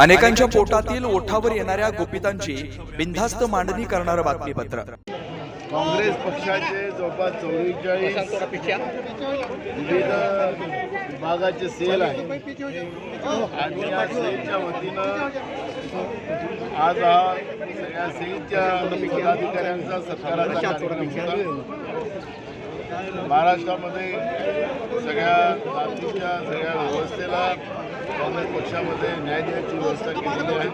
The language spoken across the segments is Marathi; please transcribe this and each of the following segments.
अनेकांच्या पोटातील ओठावर येणाऱ्या गुपितांची बिनधास्त मांडणी करणारं बातमीपत्र. काँग्रेस पक्षाचे जवळपास चौवेचाळीस विविध विभागाचे सेल आहे आणि या सेलच्या वतीनं आज हा सगळ्या सेलच्या पदाधिकाऱ्यांचा सत्काराचा कार्यक्रम होता. महाराष्ट्रामध्ये सगळ्या जातीच्या सगळ्या व्यवस्थेला काँग्रेस पक्षामध्ये न्याय देण्याची व्यवस्था केलेली आहे.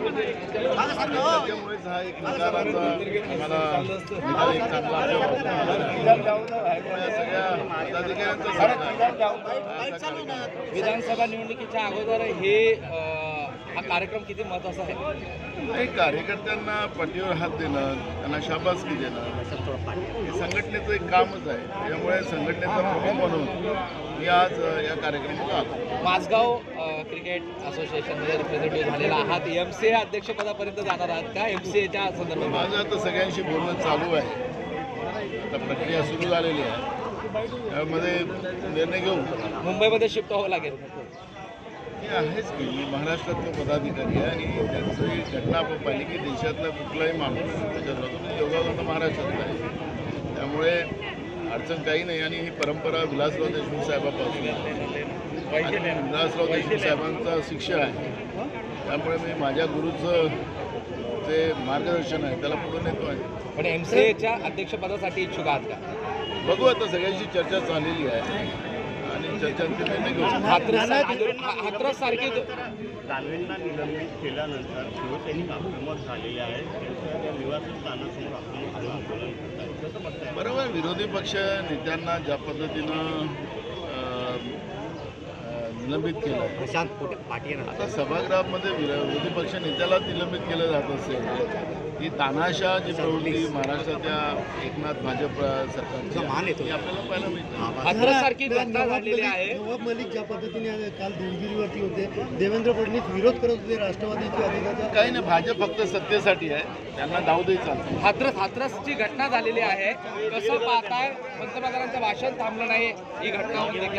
त्याच्यामुळेच हा एक निकालाचा आम्हाला निकाल एक चांगला या सगळ्या पदाधिकाऱ्यांचा विधानसभा निवडणुकीच्या अगोदर हे अ, हा कार्यक्रम किती महत्त्वाचा आहे? नाही कार्यकर्त्यांना पाठीवर हात देणं त्यांना शाबासकी देणं हे संघटनेचं एक कामच आहे. त्यामुळे संघटनेचा प्रमुख म्हणून मी आज या कार्यक्रमात आलो. माझगाव क्रिकेट असोसिएशनमध्ये रिप्रेझेंटेटिव्ह झालेला आहात. एम सी ए अध्यक्षपदापर्यंत जाणार आहात का? एम सी एच्या संदर्भात? माझं आता सगळ्यांशी बोलणं चालू आहे. आता प्रक्रिया सुरू झालेली आहे. त्यामध्ये निर्णय घेऊ. मुंबईमध्ये शिफ्ट व्हावं लागेल. हे आहेच की मी महाराष्ट्रातलं पदाधिकारी आहे आणि त्यांची घटना आपण पाहिली की देशातला कुठलाही माणूस त्याच्यात योगावून महाराष्ट्रातला आहे. त्यामुळे अडचण काही नाही आणि ही परंपरा विलासराव देशमुख साहेबापासून. आणि विलासराव देशमुख साहेबांचा शिष्य आहे. त्यामुळे मी माझ्या गुरुचं जे मार्गदर्शन आहे त्याला पुढे नेतो आहे. पण एम सी एच्या अध्यक्षपदासाठी इच्छुक आहात का? बघू आता सगळ्यांची चर्चा झालेली आहे. सारखी दानवेंना निलंबित केल्यानंतर शिवसैनिक आक्रमक झालेले आहेत त्यांच्या त्या निवासस्थानासमोर आपण आंदोलन कसं बघताय? बरोबर विरोधी पक्ष नेत्यांना ज्या पद्धतीनं निलंबित केलं प्रशांत पाटील आता सभागृहामध्ये विरो- विरोधी पक्ष नेत्याला निलंबित केलं जात असेल ही तानाशा जी प्रवृत्ती महाराष्ट्राच्या एकनाथ भाजप सरकारची मान येतो. ही आपल्याला पाहायला मिळते. हाथरस सारखी घटना झालेली आहे. नवाब मलिक ज्या पद्धतीने काल देवगिरीवरती होते देवेंद्र फडणवीस विरोध करत होते राष्ट्रवादीचे काही नाही भाजप फक्त सत्तेसाठी आहे. त्यांना दाव दे चालतं. हाथरस हाथरसची घटना झालेली आहे. कसं पाहताय? पंतप्रधानांचं भाषण थांबलं नाही. ही घटना होऊन देखील